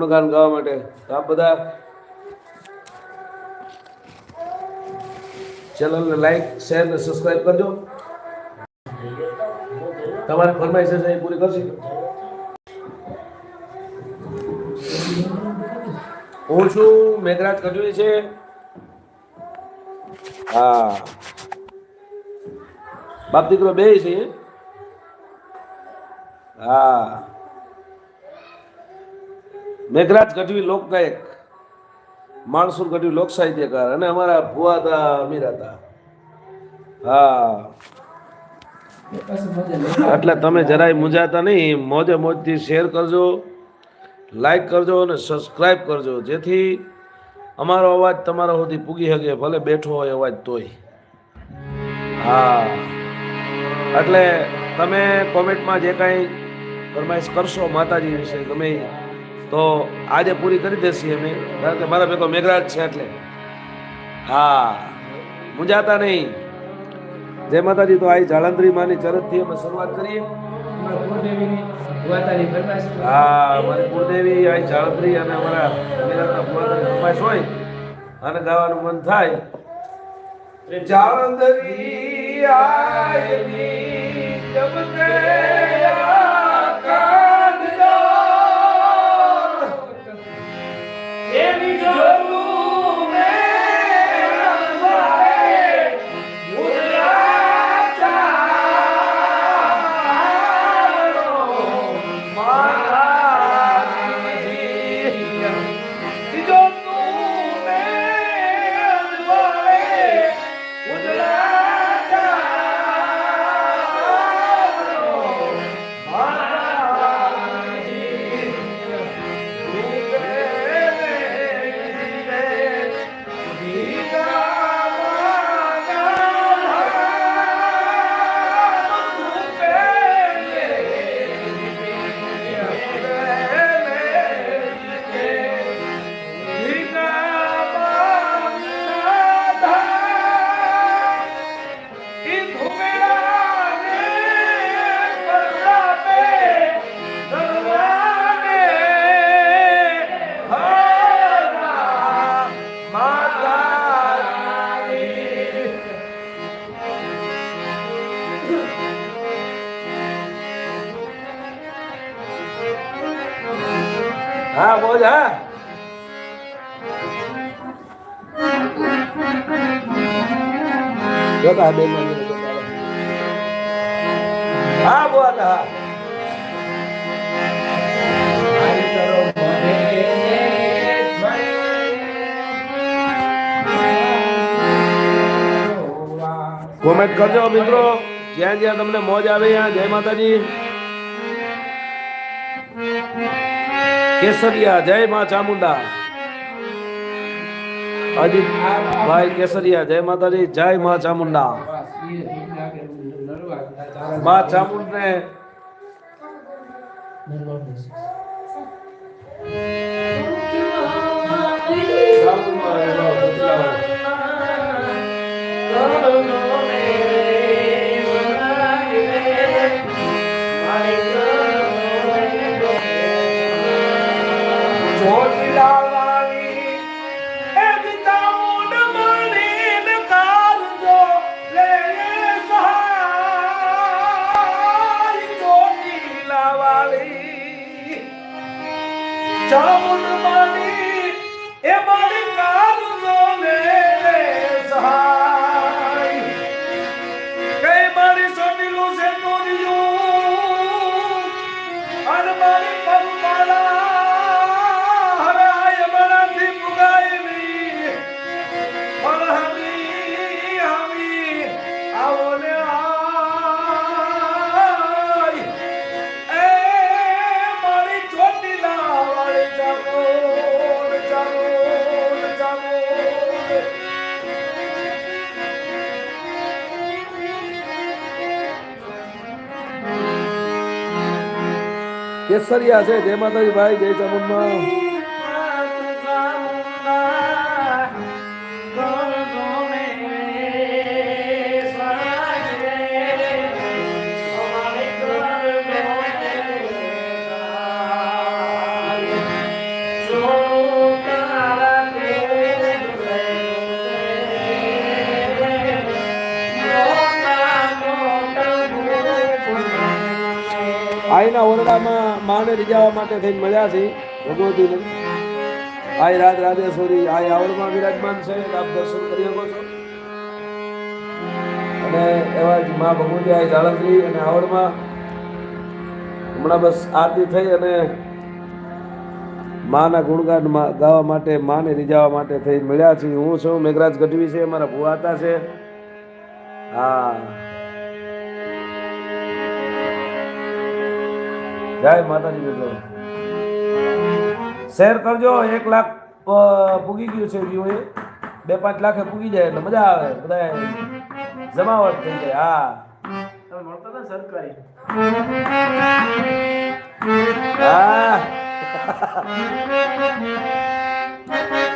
ગુણગાન ગાવા માટે. આપ બધા ચેનલને લાઈક શેર ને સબસ્ક્રાઈબ કરજો. તમારી ફરમાઈશ છે એ પૂરી કરશે? હું છું મેઘરાજ કટવી છે. હા. બાપ દીકરો બે છે. હા. મેઘરાજ ગઢવી લોકગાયક માણસુર ગઢવી લોક સાહિત્યકાર અને અમારા ભુવા હતા અમીર હતા. હા. એટલે તમે જરાય મૂંઝાતા નહીં, મોજે મોજથી શેર કરજો, લાઈક કરજો અને સબસ્ક્રાઈબ કરજો, જેથી અમારો અવાજ તમારા સુધી પૂગી શકે ભલે બેઠો હોય અવાજ તોય. હા. એટલે તમે કોમેન્ટમાં જે કાંઈ ફરમાઈશ કરશો માતાજી વિશે, ગમે તો આજે પૂરી કરી દેશી અમે કારણ કે મારા ભેગો મેઘરાજ છે એટલે. હા મુંજાતા નહીં. જય માતાજી તો આ જાળંદરી માની ચરતથી અમે શરૂઆત કરીએ. હા અમારી કુળદેવી આ જાળંદ્રી અને અમારા મેઘરાજના ભુવાદાની ફરમાઈશ હોય અને ગાવાનું મન થાય. જાળંદરી આયની જબ જોતા બેન હા, બોલ હા. કોમેન્ટ કરજો મિત્રો. જ્યાં જ્યાં તમને મોજ આવે ત્યાં જય માતાજી. કેસરિયા, જય મા ચામુંડા. અજીત ભાઈ કેસરિયા જય માતાજી જય મા ચામુંડા. માં ચામુંડ. ચામુંડ માની એ મારી કાલજો લે સહાય કેસરિયા છે જય માતાજી ભાઈ જય ચામુંડા આઈના ઓરડામાં માને રિજાવા માટે થઈને મળ્યા છે ભગવતીને. આઈ રાજ રાજેશ્વરી આઈ આવડમાં વિરાજમાન છે આપ દર્શન કરી શકો છો. અને એવા જ મા ભગવતી આઈ જાળંત્રી અને આવડમાં હમણાં બસ આરતી થઈ અને માના ગુણગાન ગાવા માટે, માને રીઝાવા માટે થઈ મળ્યા છીએ. હું છું મેઘરાજ ગઢવી છે, મારા ભુવા હતા છે. હા. જય માતાજી મિત્રો. શેર કરજો એક લાખ પૂગી ગયું છે વ્યૂ એ. બે પાંચ લાખે પૂગી જાય એટલે મજા આવે બધા જમાવટ થઈ જાય હા. મળતા સરકારી? હા.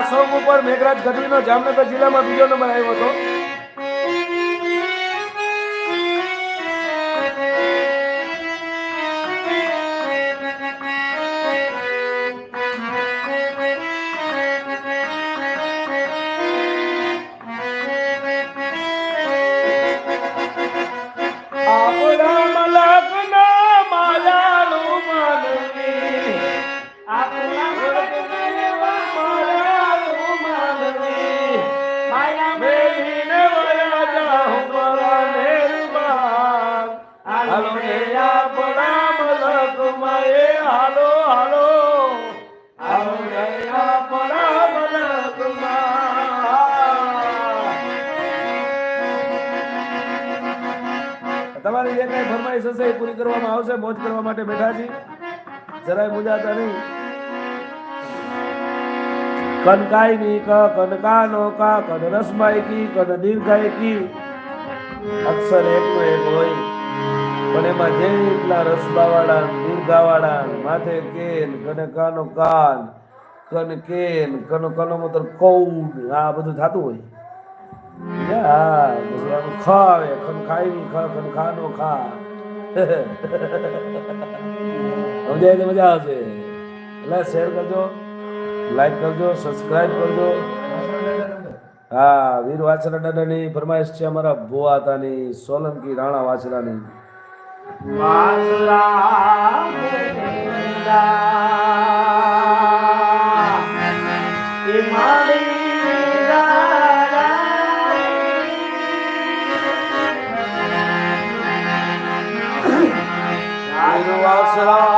આ સોંગ ઉપર મેઘરાજ ગઢવીનો જામનગર જિલ્લામાં બીજો નંબર આવ્યો હતો. જે કઈ ફરમાઈશ હશે એ પૂરી કરવામાં આવશે, મોજ કરવા માટે બેઠા છીએ જરાય મુજાતા નહીં. કનકાઈ ની ક કનકાનો કા, કન રસમાઈ કી, કન દીર્ઘાઈ કી. અક્ષર એકનો એક હોય. પણ એમાં જેટલા રસબાવાળા, દીર્ઘાવાળા, માથે કેન કને કાનો કાન, કન કેન કનો મતલબ કૌડ આ બધું થતું હોય. પછી આનું ખ આવે ખન ખાઈ ની ખ ખન ખાનો ખા. સમજાય મજા આવશે? એટલે શેર કરજો લાઈક કરજો સબસ્ક્રાઇબ કરજો. હા, વીર વાછરા દાદાની ફરમાઈશ છે અમારા ભુવા હતાની સોલંકી રાણા વાછરાની. વીર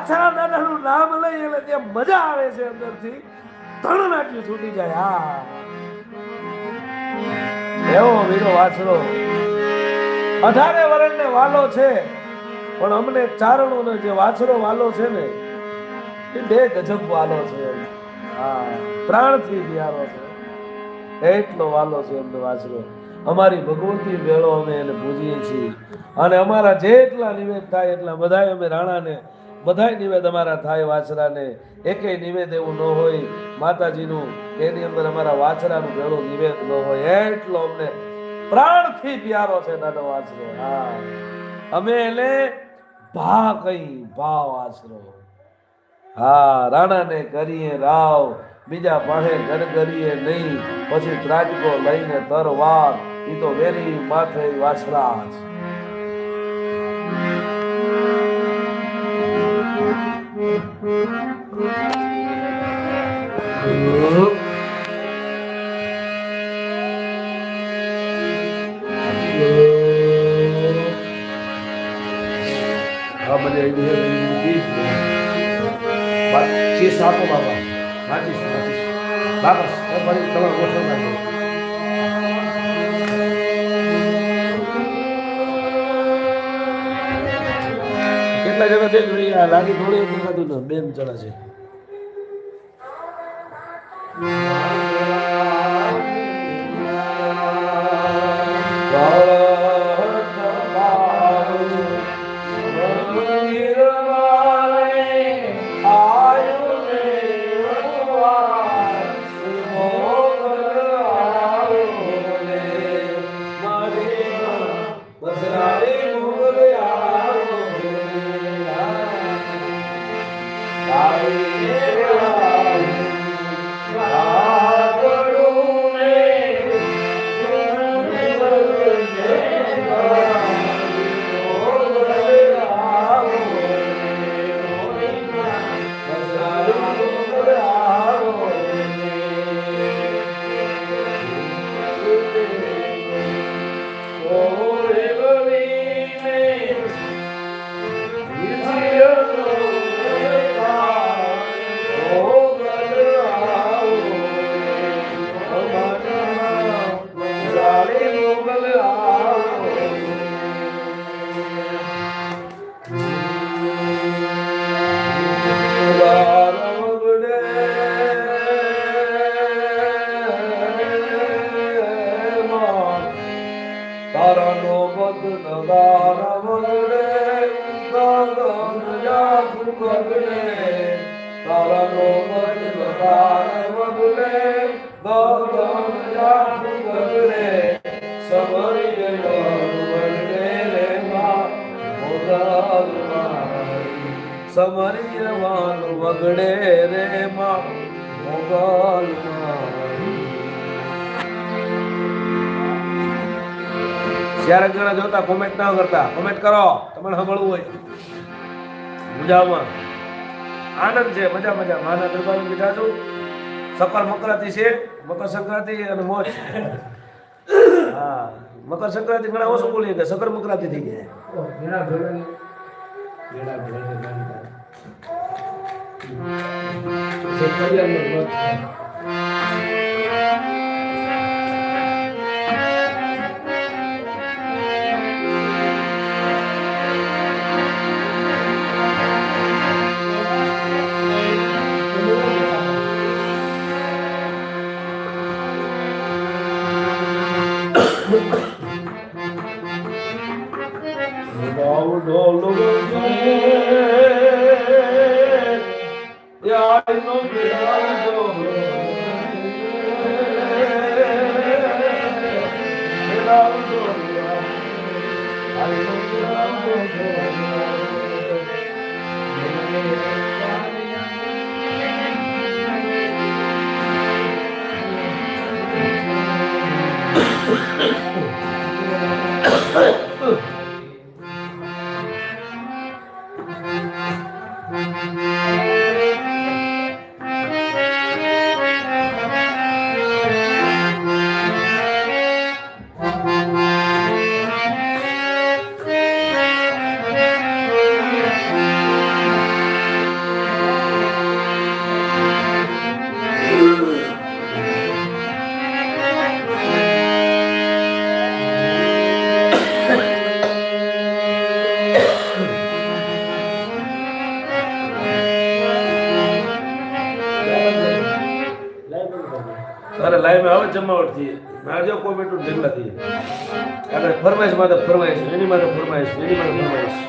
વાછરા દાદાનું નામ લઈ એટલે જે મજા આવે છે અંદરથી. ધણ નાટ્યું છૂટી જાય, હા. એવો વીરો વાછરો. અઢારે વરણને વાલો છે, પણ અમને ચારણોને જે વાછરો વાલો છે ને, એ બે ગજબ વાલો છે. હા, પ્રાણથી પ્યારો છે. એટલો વાલો છે એમનો વાછરો. અમારી ભગવતી વેળો અમે એને પૂજીએ છીએ. અને અમારા જેટલા નિવેદ થાય એટલા બધાય અમે રાણાને બધાય નિવેદ અમારા થાય વાછરાને. એકેય નિવેદ એવું ન હોય. માતાજીનું એની અંદર અમારા વાછરાનું વેળો નિવેદ ન હોય. એટલો અમને પ્રાણથી પ્યારો છે દાદો વાછરો. હા. અમે એને ભા કઈ ભા વાછરો. હા, રાણાને કરીએ રાવ, બીજા પાસે ગરગરીએ નહીં. પછી ત્રાટકો લઈને તરવાર. એ તો વેરી માથે વાછરા છે હા મને આઈડિયા લઈ લીધી બા ચીસ આપો બાબા માચીસ માચીસ બાબા એ ફરી તમારે ગોઠવ નાખો લાગી થોડી એટલું બેન જણા છે. ક્યારેક જણા જોતા કોમેન્ટ ના કરતા. કોમેન્ટ કરો. તમને સાંભળવું હોય. મજામાં. આનંદ છે. મજા મજા. માના દરબાર બેઠા છું. સકર મકરાતી છે. મકર સંક્રાંતિ અને મોજ. હા. મકર સંક્રાંતિ ઘણા ઓછું બોલીએ કે સકર મકરાતી થઈ ગયા Đau Ugh. જમાવટથી નાજો કોમેટું ઢગલાથી આપણે ફરમાઈશ માટે ફરમાઈશ એની માટે ફરમાઈશ એની માટે ફરમાઈશ.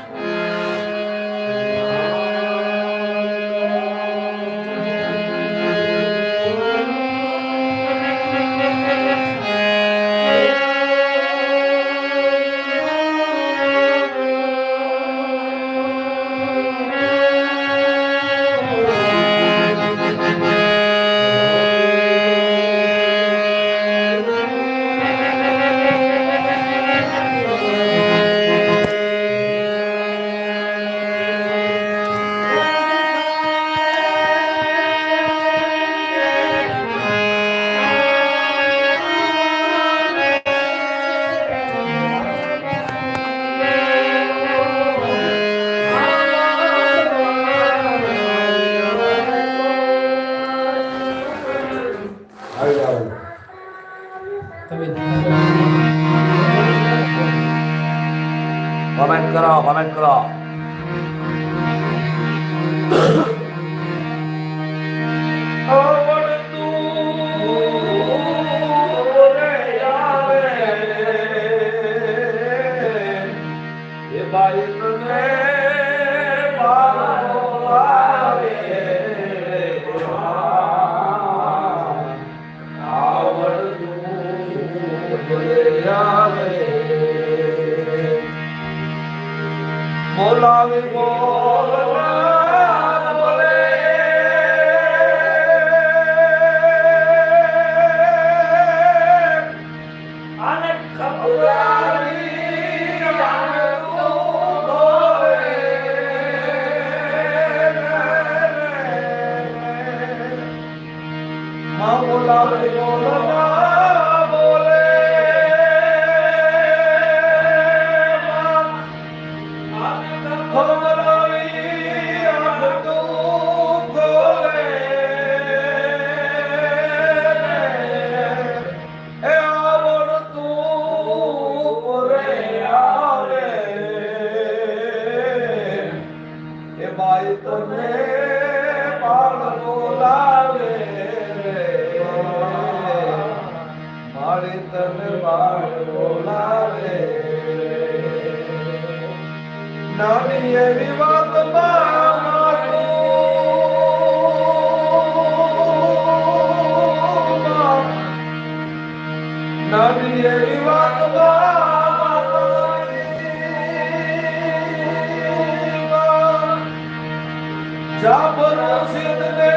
જાબરો સિદ્ધને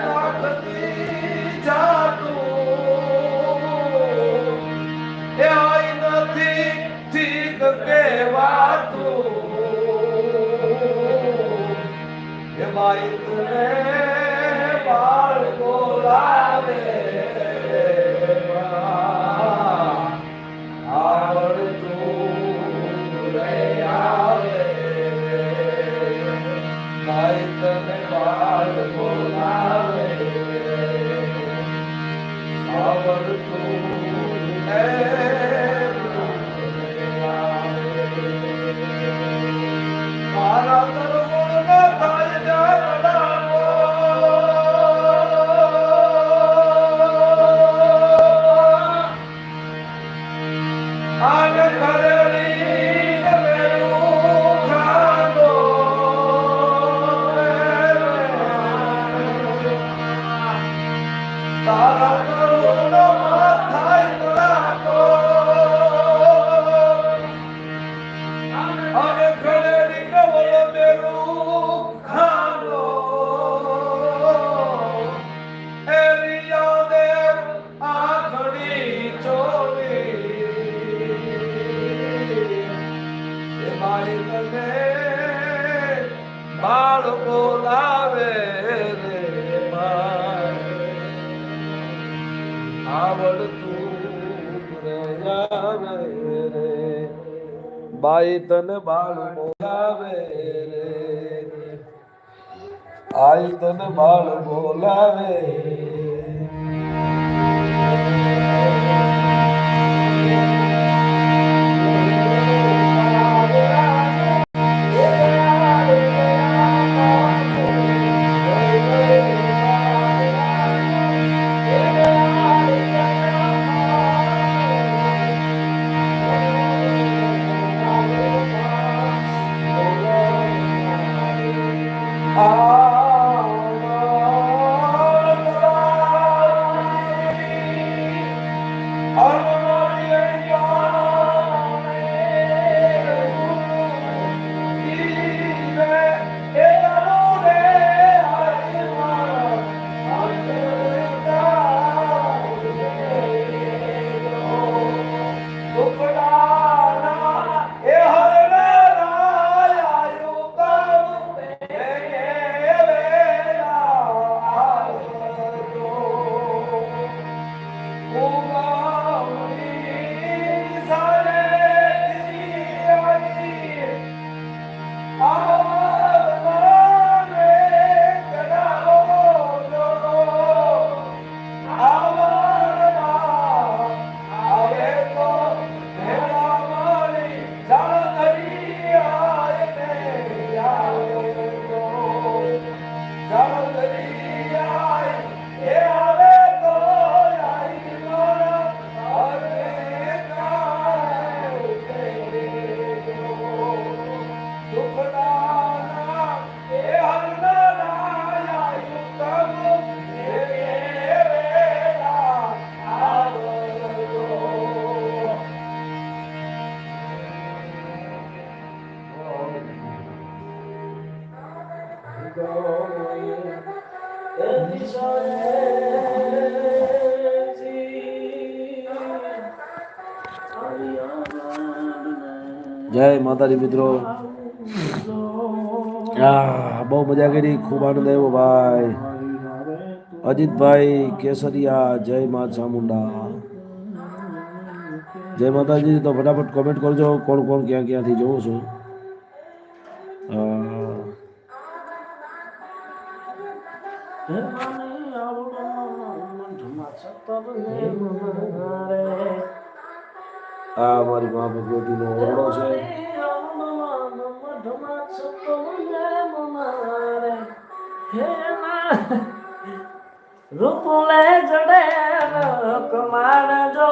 નાખતી જાતો એ નથી ઠીક કહેવાતો એ મારી તને બાઈ તન બાળ બોલાવે રે. આઈ તન બાળ બોલાવે જય માતાજી મિત્રો. બહુ મજા કરી, ખૂબ આનંદ આવ્યો ભાઈ. અજીતભાઈ કેસરિયા, જય મા ચામુંડા. જય માતાજી, તો ફટાફટ કોમેન્ટ કરજો, કોણ કોણ ક્યાં ક્યાંથી જોવો છો. આ મારી મા ભગવતીનો ઓરડો છે. રૂપુલે જડે કમાણ જો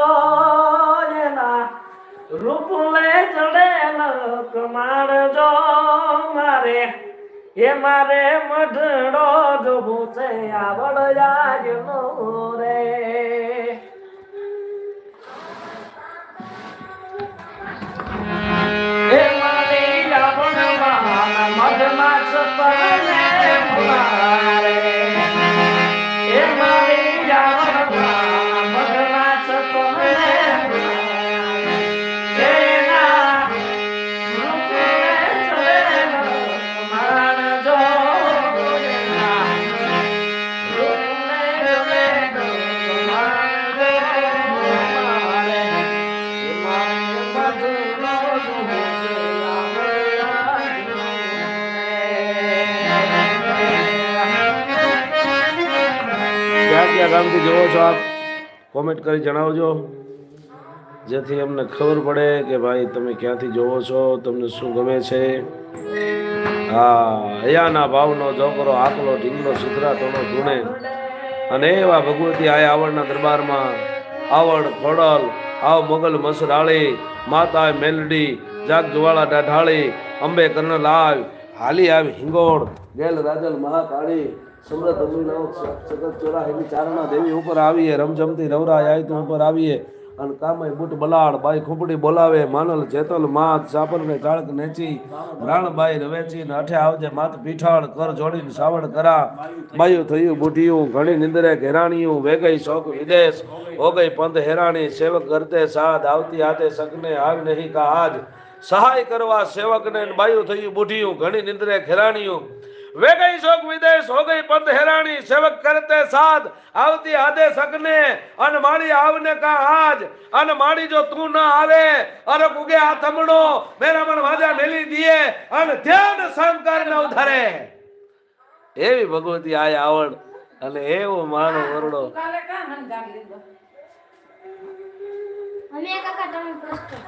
રૂપલે જડે કમાણ જો મારે. એ મારે મઢડો જોવો છે, આવડ જાગનો રે. पद्माचं पडलं ક્યાં જોવો છો આપ કોમેન્ટ કરી જણાવજો. જેથી અમને ખબર પડે કે ભાઈ તમે ક્યાંથી જોવો છો, તમને શું ગમે છે. હા, હયાના ભાવનો જોકરો આકલો, ઢીંગલો, સુધરા તોનો ધૂણે. અને એવા ભગવતી આય આવડના દરબારમાં, આવડ, ખોડલ, આવ, મોગલ, મસરાળી માતા મેલડી, જાગ, જુવાળા ડાઢાળી અંબે કર્ણ લાવ હાલી આવી, હિંગોળ, ગેલ, રાજલ, મહાકાળી સગત ચોરાહીની ચારણા દેવી ઉપર આવીએ રમઝમતી રવરાય આય ઉપર આવીએ. અને કામય બુટ બલાડ, બાઈ ખુપડી બોલાવે, માનલ જેતલ માત સાપર ને ચાળક નેચી રવેચી ને આવજે માત પીઠાળ કર જોડીને સાવડ કરા. બાયું થયું, બુઢિયું, ઘણી નિંદરે ઘેરાણીયું, વેગઈ શોક વિદેશ હો ગઈ પંથ હેરાણી, સેવક કરતે સાધ આવતી હાથે સકને આવ નહીં કા આજ. સહાય કરવા સેવકને બાયું થયું, બુઢિયું, ઘણી નિંદરે ઘેરાણીયું વે ગઈ શોક વિદેશ હો ગઈ પંથ હેરાણી સેવક કરતે સાધ આવતી આદે સકને અન માળી આવને કા આજ અન માળી જો તું ના આવે અરે કુગે આ થમણો મેરા મન વાજા મેલી દીએ અન ધ્યાન શંકર ન ઉધરે. એવી ભગવતી આય આવડ અને એવો માનો વરડો કાલે કાં હણગારી લીધો? અમે કાકા તમે પ્રશ્ન.